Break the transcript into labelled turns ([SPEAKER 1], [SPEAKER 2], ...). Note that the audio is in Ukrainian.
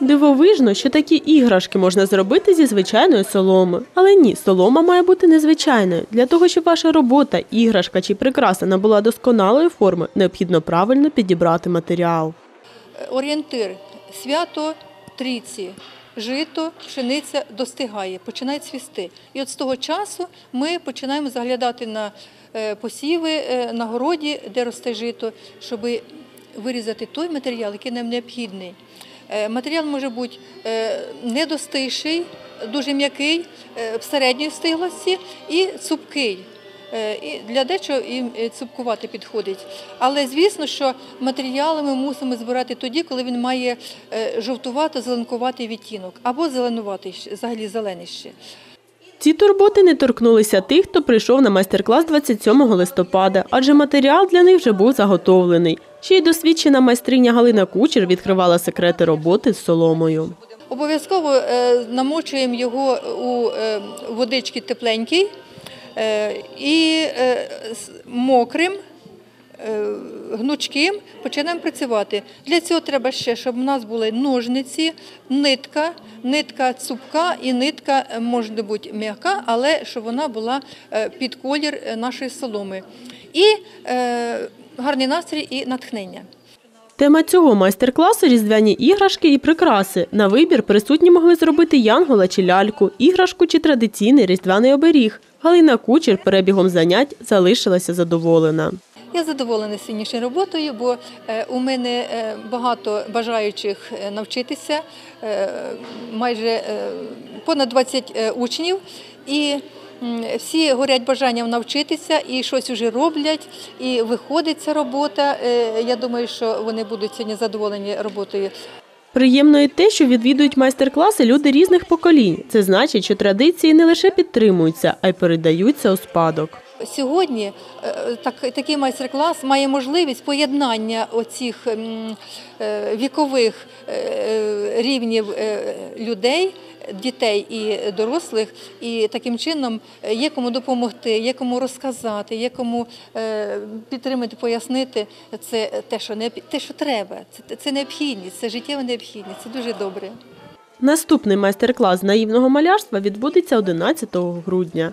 [SPEAKER 1] Дивовижно, що такі іграшки можна зробити зі звичайної соломи. Але ні, солома має бути незвичайною. Для того, щоб ваша робота, іграшка чи прикраса набула досконалої форми, необхідно правильно підібрати матеріал.
[SPEAKER 2] орієнтир свято трійці. Жито, пшениця достигає, починає цвісти. І от з того часу ми починаємо заглядати на е, посіви е, на городі, де росте жито, щоб вирізати той матеріал, який нам необхідний. Е, Матеріал може бути недостиший, дуже м'який, в середньої стиглості і цупкий. Е, І для дечого і е, цупкувати підходить. Але звісно, що матеріали ми мусимо збирати тоді, коли він має жовтувати, жовтувато-зеленкуватий відтінок або зеленуватий, ще, взагалі зелений ще.
[SPEAKER 1] Ці турботи не торкнулися тих, хто прийшов на майстер-клас 27 листопада, адже матеріал для них вже був заготовлений. Ще й досвідчена майстриня Галина Кучер відкривала секрети роботи з соломою.
[SPEAKER 2] Обов'язково е, намочуємо його у е, водички тепленькій е, і мокрим. Гнучким починаємо працювати. Для цього треба ще, щоб у нас були ножниці, нитка, нитка цупка і нитка е, може бути м'яка, але щоб вона була е, під колір е, нашої соломи. І е, гарний настрій і натхнення.
[SPEAKER 1] Тема цього майстер-класу різдвяні іграшки і прикраси. На вибір присутні могли зробити янгола чи ляльку, іграшку чи традиційний різдвяний оберіг. Галина Кучер перебігом занять залишилася задоволена.
[SPEAKER 2] Я задоволена сьогоднішньою роботою, бо е, у мене е, багато бажаючих е, навчитися, майже понад 20 е, учнів. І всі горять бажанням навчитися і щось вже роблять, і виходить ця робота. Я думаю, що вони будуть сьогодні задоволені роботою.
[SPEAKER 1] Приємно і те, що відвідують майстер-класи люди різних поколінь. Це значить, що традиції не лише підтримуються, а й передаються у спадок.
[SPEAKER 2] Сьогодні е, так, такий майстер-клас має можливість поєднання оцих е, вікових е, рівнів людей, дітей і дорослих, і таким чином є кому допомогти, є кому розказати, є кому підтримати, пояснити це те, що не те, що треба. Це, це необхідність, це життєва необхідність. Це дуже добре.
[SPEAKER 1] Наступний майстер-клас наївного малярства відбудеться 11 грудня.